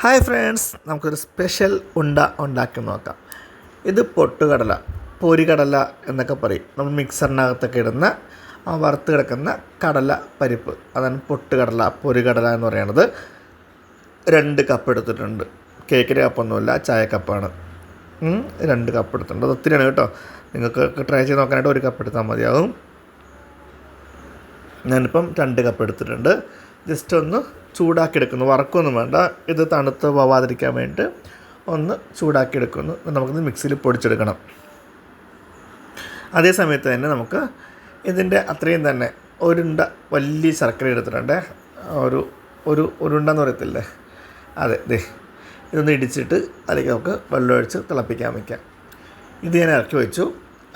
Hi friends നമുക്കൊരു special ഉണ്ട ഉണ്ടാക്കി നോക്കാം. ഇത് പൊട്ടുകടല പൊരികടല എന്നൊക്കെ പറയും. നമ്മൾ മിക്സറിനകത്തൊക്കെ ഇടുന്ന വറുത്ത് കിടക്കുന്ന കടല പരിപ്പ്. അതാണ് പൊട്ടുകടല പൊരികടല എന്ന് പറയുന്നത് രണ്ട് കപ്പ് എടുത്തിട്ടുണ്ട്. കേക്കിന്റെ കപ്പൊന്നുമില്ല ചായ കപ്പാണ് രണ്ട് കപ്പ് എടുത്തിട്ടുണ്ട്. അത് ഒത്തിരിയാണ് കേട്ടോ. നിങ്ങൾക്ക് ട്രൈ ചെയ്ത് നോക്കാനായിട്ട് ഒരു കപ്പ് എടുത്താൽ മതിയാവും. ഞാനിപ്പം രണ്ട് കപ്പ് എടുത്തിട്ടുണ്ട്. ജസ്റ്റ് ഒന്ന് ചൂടാക്കി എടുക്കുന്നു വറക്കൊന്നും വേണ്ട. ഇത് തണുത്ത് പോവാതിരിക്കാൻ വേണ്ടിയിട്ട് ഒന്ന് ചൂടാക്കി എടുക്കുന്നു നമുക്കിത് മിക്സിയിൽ പൊടിച്ചെടുക്കണം. അതേ സമയത്ത് തന്നെ നമുക്ക് ഇതിന്റെ അത്രയും തന്നെ ഒരുണ്ട വലിയ ശർക്കര എടുത്തിട്ടുണ്ട്. ഒരു ഒരു ഉരുണ്ടെന്ന് പറയത്തില്ലേ? അതെ ദേ ഇതൊന്ന് ഇടിച്ചിട്ട് അതിലേക്ക് നമുക്ക് വെള്ളമൊഴിച്ച് തിളപ്പിക്കാൻ വയ്ക്കാം ഇത് ഞാൻ ഇറക്കി വെച്ചു.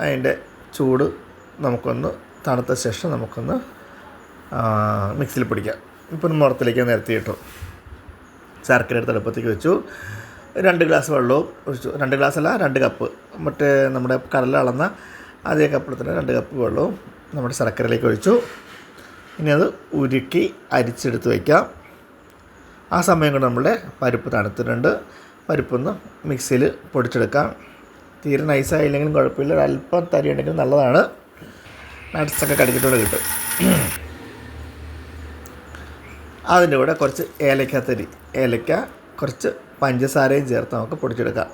അതിന്റെ ചൂട് നമുക്കൊന്ന് തണുത്ത ശേഷം നമുക്കൊന്ന് മിക്സിയിൽ പൊടിക്കാം. ഇപ്പം മുറത്തിലേക്ക് നിരത്തി ഇട്ടു ശർക്കര വെച്ചു. രണ്ട് ഗ്ലാസ് വെള്ളവും ഒഴിച്ചു. രണ്ട് ഗ്ലാസ് അല്ല രണ്ട് കപ്പ്. മറ്റേ നമ്മുടെ കടല അളന്ന അതേ കപ്പ് എടുത്തിട്ട് രണ്ട് കപ്പ് വെള്ളവും നമ്മുടെ ശർക്കരയിലേക്ക് ഒഴിച്ചു. ഇനി അത് ഉരുക്കി അരിച്ചെടുത്ത് വയ്ക്കാം ആ സമയം കൊണ്ട് നമ്മുടെ പരിപ്പ് തണുത്തിട്ടുണ്ട്. പരിപ്പൊന്ന് മിക്സിയിൽ പൊടിച്ചെടുക്കാം. തീരെ നൈസായില്ലെങ്കിലും കുഴപ്പമില്ല. അല്പം തരി ഉണ്ടെങ്കിലും നല്ലതാണ്. നട്ട്സൊക്കെ കടിച്ചിട്ടുള്ള കിട്ടും. അതിന്റെ കൂടെ കുറച്ച് തരി. ഏലക്ക കുറച്ച് പഞ്ചസാരയും ചേർത്ത് നമുക്ക് പൊടിച്ചെടുക്കാം.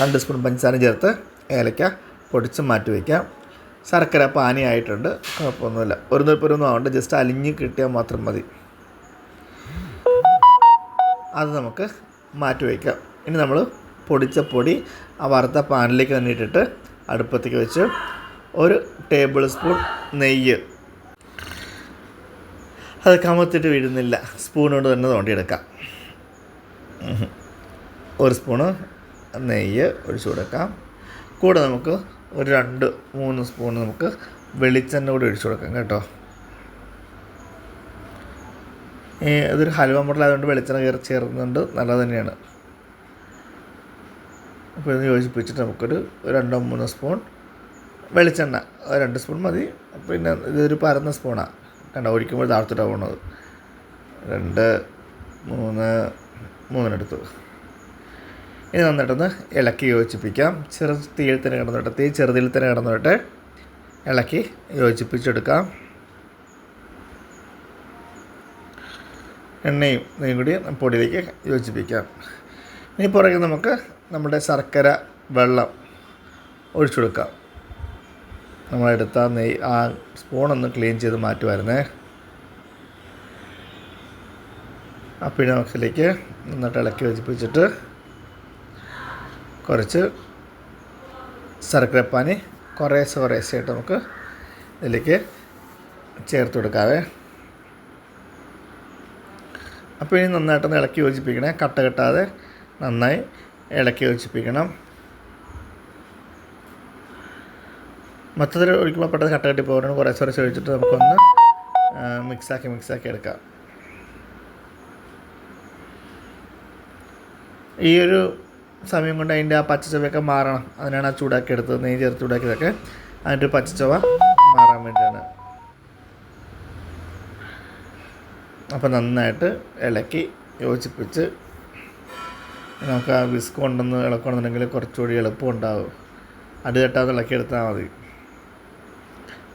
രണ്ട് സ്പൂൺ പഞ്ചസാരയും ചേർത്ത് ഏലക്ക പൊടിച്ച് മാറ്റി വയ്ക്കാം. ശർക്കര പാനിയായിട്ടുണ്ട് കുഴപ്പമൊന്നുമില്ല. ഒരു നിർപ്പൊരൊന്നും ആവണ്ട ജസ്റ്റ് അലിഞ്ഞ് കിട്ടിയാൽ മാത്രം മതി. അത് നമുക്ക് മാറ്റി വയ്ക്കാം. ഇനി നമ്മൾ പൊടിച്ച പൊടി ആ വറുത്ത പാനിലേക്ക് തന്നെ ഇട്ടിട്ട് അടുപ്പത്തേക്ക് വെച്ച് ഒരു ടേബിൾ സ്പൂൺ നെയ്യ് അത് കമത്തിട്ട് വീഴുന്നില്ല സ്പൂൺ കൊണ്ട് തന്നെ തോണ്ടിയെടുക്കാം. ഒരു സ്പൂണ് നെയ്യ് ഒഴിച്ചു കൊടുക്കാം. കൂടെ നമുക്ക് ഒരു രണ്ട് മൂന്ന് സ്പൂൺ നമുക്ക് വെളിച്ചെണ്ണ കൂടി ഒഴിച്ചു കൊടുക്കാം കേട്ടോ. ഈ ഇതൊരു ഹൽവ മോഡലായതുകൊണ്ട് വെളിച്ചെണ്ണ കയറി ചേർന്നുണ്ട് നല്ലത് തന്നെയാണ്. അപ്പോൾ ഇത് യോജിപ്പിച്ചിട്ട് നമുക്കൊരു രണ്ടോ മൂന്നോ സ്പൂൺ വെളിച്ചെണ്ണ. രണ്ട് സ്പൂൺ മതി. പിന്നെ ഇതൊരു പരന്ന സ്പൂണാണ് കണ്ട ഒഴിക്കുമ്പോൾ താഴ്ത്തിട്ടാണ് പോണത്. രണ്ട് മൂന്ന് മൂന്നിനെടുത്തു. ഇനി നന്നായിട്ടൊന്ന് ഇളക്കി യോജിപ്പിക്കാം. ചെറു തീയിൽ തന്നെ കിടന്നിട്ട് തീ ചെറുതിൽ തന്നെ കിടന്നിട്ട് ഇളക്കി യോജിപ്പിച്ചെടുക്കാം. എണ്ണയും നെയ്യും കൂടി പൊടിയിലേക്ക് യോജിപ്പിക്കാം. ഇനി പുറകെ നമുക്ക് നമ്മുടെ ശർക്കര വെള്ളം ഒഴിച്ചു കൊടുക്കാം. നമ്മളെടുത്ത നെയ് ആ സ്പൂണൊന്ന് ക്ലീൻ ചെയ്ത് മാറ്റുമായിരുന്നേ ആ നമുക്കിതിലേക്ക് നന്നായിട്ട് ഇളക്കി വെച്ചിപ്പിച്ചിട്ട് കുറച്ച് ശർക്കരപ്പാനി കുറേശ്ശെ കുറേശ്ശെ ആയിട്ട് നമുക്ക് ഇതിലേക്ക് ചേർത്ത് കൊടുക്കാവേ. അപ്പോൾ ഇനി നന്നായിട്ടൊന്ന് ഇളക്കി യോജിപ്പിക്കണേ. കട്ട കെട്ടാതെ നന്നായി ഇളക്കി യോജിപ്പിക്കണം. മൊത്തത്തിൽ ഒഴിക്കുമ്പോൾ പെട്ടെന്ന് കട്ട കട്ടി പോകണം കുറേ കുറേശ്ശെ ഒഴിച്ചിട്ട് നമുക്കൊന്ന് മിക്സാക്കി മിക്സാക്കി എടുക്കാം. ഈ ഒരു സമയം കൊണ്ട് അതിന്റെ ആ പച്ചച്ചവയൊക്കെ മാറണം. അതിനാണ് ആ ചൂടാക്കി എടുത്തത്. നെയ്യ് ചേർത്ത് ചൂടാക്കിയതൊക്കെ അതിന്റെ പച്ചച്ചവ മാറാൻ വേണ്ടിയാണ്. അപ്പോൾ നന്നായിട്ട് ഇളക്കി യോജിപ്പിച്ച് നമുക്ക് ആ വിസ്ക് കൊണ്ടൊന്ന് ഇളക്കണമെന്നുണ്ടെങ്കിൽ കുറച്ചുകൂടി എളുപ്പം ഉണ്ടാവും അടി തട്ടാതെ ഇളക്കിയെടുത്താൽ മതി.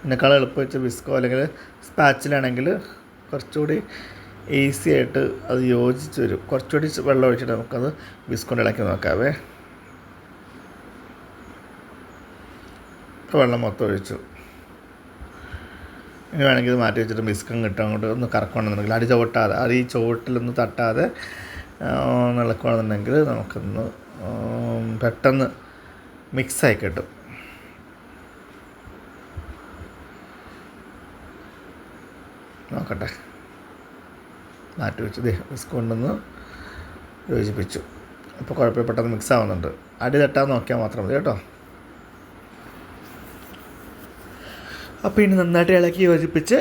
ഇതിനേക്കാൾ എളുപ്പം വെച്ച വിസ്കോ അല്ലെങ്കിൽ സ്പാച്ചിലാണെങ്കിൽ കുറച്ചുകൂടി ഈസി ആയിട്ട് അത് യോജിച്ച് വരും. കുറച്ചുകൂടി വെള്ളം ഒഴിച്ചിട്ട് നമുക്കത് വിസ്കൊണ്ട് ഇളക്കി നോക്കാവേ. വെള്ളം മൊത്തം ഒഴിച്ചു. ഇനി വേണമെങ്കിൽ ഇത് മാറ്റി വെച്ചിട്ട് ബിസ്കം കിട്ടും അങ്ങോട്ട് ഒന്ന് കറക്കണമെന്നുണ്ടെങ്കിൽ അടി ചവിട്ടാതെ അത് ഈ ചുവട്ടിലൊന്ന് തട്ടാതെ ഇളക്കുകയാണെന്നുണ്ടെങ്കിൽ നമുക്കൊന്ന് പെട്ടെന്ന് മിക്സായി കിട്ടും. നോക്കട്ടെ. മാറ്റി വെച്ച് ദേ കൊണ്ടുവന്ന് യോജിപ്പിച്ചു. അപ്പോൾ കുഴപ്പമില്ല പെട്ടെന്ന് മിക്സ് ആവുന്നുണ്ട്. അടി തട്ടാൻ നോക്കിയാൽ മാത്രം മതി കേട്ടോ. അപ്പോൾ ഇനി നന്നായിട്ട് ഇളക്കി യോജിപ്പിച്ച്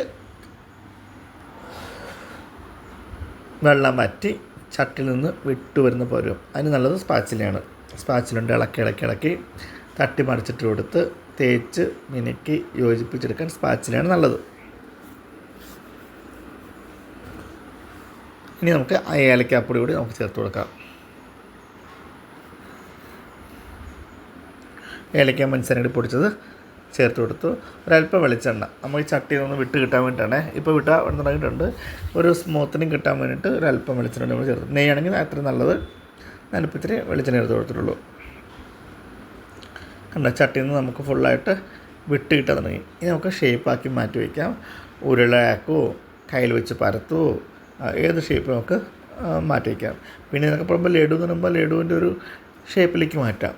വെള്ളം വറ്റി ചട്ടിൽ നിന്ന് വിട്ടു വരുന്ന പരുവം. അതിന് നല്ലത് സ്പാച്ചിലയാണ് സ്പാച്ചിലുണ്ട് ഇളക്കി ഇളക്കി ഇളക്കി തട്ടി മറിച്ചിട്ട് കൊടുത്ത് തേച്ച് മിനുക്കി യോജിപ്പിച്ചെടുക്കാൻ സ്പാച്ചിലാണ് നല്ലത്. ഇനി നമുക്ക് ആ ഏലക്കാപ്പൊടി കൂടി നമുക്ക് ചേർത്ത് കൊടുക്കാം. ഏലക്ക മനുഷ്യനടി പൊടിച്ചത് ചേർത്ത് കൊടുത്തു. ഒരല്പം വെളിച്ചെണ്ണ. നമ്മൾ ഈ ചട്ടിയിൽ നിന്ന് വിട്ട് കിട്ടാൻ വേണ്ടിയിട്ടാണ്. ഇപ്പോൾ വിട്ടാൽ തുടങ്ങിയിട്ടുണ്ട് ഒരു സ്മൂത്തിനും കിട്ടാൻ വേണ്ടിയിട്ട് ഒരല്പം വെളിച്ചെണ്ണ നമ്മൾ ചേർത്ത് നെയ്യാണെങ്കിൽ അത്ര നല്ലത്. ഞാനിപ്പോൾ ഇത്തിരി വെളിച്ചെണ്ണ എടുത്ത് കൊടുത്തിട്ടുള്ളൂ. കണ്ട? ചട്ടിയിൽ നിന്ന് നമുക്ക് ഫുള്ളായിട്ട് വിട്ട് കിട്ടാൻ തുടങ്ങി. ഇനി നമുക്ക് ഷേപ്പാക്കി മാറ്റി വയ്ക്കാം. ഉരുളയാക്കോ കയ്യിൽ വെച്ച് പരത്തുമോ ആ, ഏത് ഷേപ്പ് നമുക്ക് മാറ്റിക്കാം പിന്നെ ഇതൊക്കെ പറയുമ്പോൾ ലഡു എന്ന് പറയുമ്പോൾ ലഡുവിന്റെ ഒരു ഷേപ്പിലേക്ക് മാറ്റാം.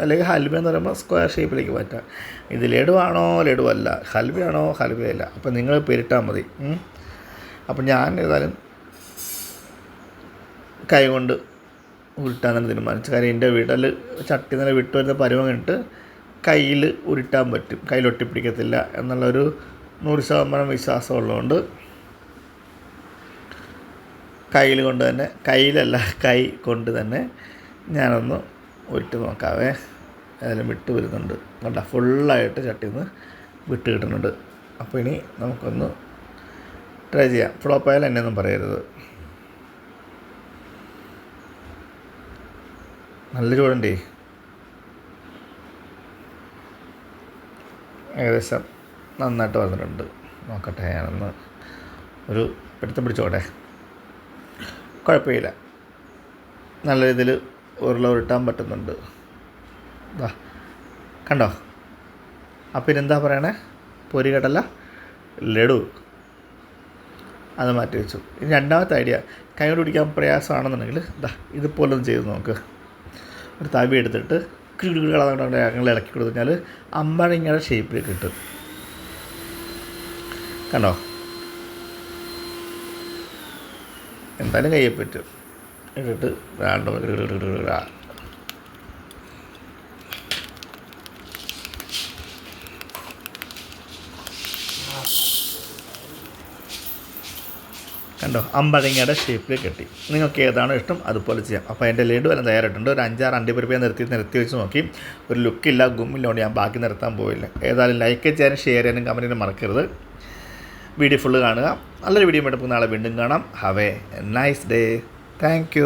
അല്ലെങ്കിൽ ഹൽവ എന്ന് പറയുമ്പോൾ സ്ക്വയർ ഷേപ്പിലേക്ക് മാറ്റാം. ഇത് ലഡു ആണോ ലഡു അല്ല. ഹൽവയാണോ ഹൽവയല്ല അപ്പോൾ നിങ്ങൾ പേരിട്ടാൽ മതി. അപ്പം ഞാൻ ഏതായാലും കൈകൊണ്ട് ഉരുട്ടാനാണ് തീരുമാനിച്ചത്. കാര്യം എന്റെ വീട്ടിൽ ചട്ടി നില വിട്ട് വരുന്ന പരുവം കണ്ടിട്ട് കയ്യിൽ ഉരുട്ടാൻ പറ്റും. കയ്യിൽ ഒട്ടിപ്പിടിക്കത്തില്ല. എന്നുള്ളൊരു നൂറ് ശതമാനം വിശ്വാസം ഉള്ളതുകൊണ്ട് കയ്യിൽ കൊണ്ട് തന്നെ കയ്യിലല്ല കൈ കൊണ്ട് തന്നെ ഞാനൊന്ന് ഉരുട്ടി നോക്കാവേ. അതിലും വിട്ട് വരുന്നുണ്ട്. കണ്ട ഫുള്ളായിട്ട് ചട്ടിയിൽ നിന്ന് വിട്ട് കിട്ടുന്നുണ്ട്. അപ്പോൾ ഇനി നമുക്കൊന്ന് ട്രൈ ചെയ്യാം. ഫ്ലോപ്പായാലും എന്നെ ഒന്നും പറയരുത്. നല്ല ചൂടുണ്ടേ ഏകദേശം നന്നായിട്ട് വന്നിട്ടുണ്ട്. നോക്കട്ടെ ഞാനൊന്ന് ഒരു പിടുത്തം പിടിച്ചോട്ടെ. കുഴപ്പമില്ല. നല്ല രീതിയിൽ ഉരുള ഉരുട്ടാൻ പറ്റുന്നുണ്ട്. ദാ കണ്ടോ? അപ്പം ഇതെന്താ പറയണേ? പൊരികടല ലഡു. അത് മാറ്റി വെച്ചു. ഇനി രണ്ടാമത്തെ ഐഡിയ കൈ കൊണ്ട് പിടിക്കാൻ പ്രയാസമാണെന്നുണ്ടെങ്കിൽ ഇതാ ഇതുപോലെ ഒന്ന് ചെയ്ത് നോക്ക്. ഒരു തവി എടുത്തിട്ട് കിടുകളാണ് ഞങ്ങൾ ഇളക്കി കൊടുത്തു കഴിഞ്ഞാൽ അമ്പഴങ്ങയുടെ ഷേപ്പിൽ കിട്ടും. കണ്ടോ? എന്തായാലും കയ്യെ പറ്റും. ഇട്ടിട്ട് വേണ്ട കണ്ടോ? അമ്പഴങ്ങയുടെ ഷേപ്പിൽ കെട്ടി. നിങ്ങൾക്ക് ഏതാണോ ഇഷ്ടം അതുപോലെ ചെയ്യാം. അപ്പോൾ എന്റെ ലഡു എല്ലാം തയ്യാറായിട്ടുണ്ട്. ഒരു അഞ്ചാറ് അണ്ടിപ്പരിപ്പ് നിർത്തി നിർത്തി വെച്ച് നോക്കി. ഒരു ലുക്കില്ല ഗുമ്മില്ലോണ്ട് ഞാൻ ബാക്കി നിർത്താൻ പോയില്ല. ഏതായാലും ലൈക്ക് ചെയ്യാനും ഷെയർ ചെയ്യാനും കമന്റിനും മറക്കരുത്. വീഡിയോ ഫുള്ള് കാണുക. നല്ലൊരു വീഡിയോ മേടപ്പ് നാളെ വീണ്ടും കാണാം. Have a nice day thank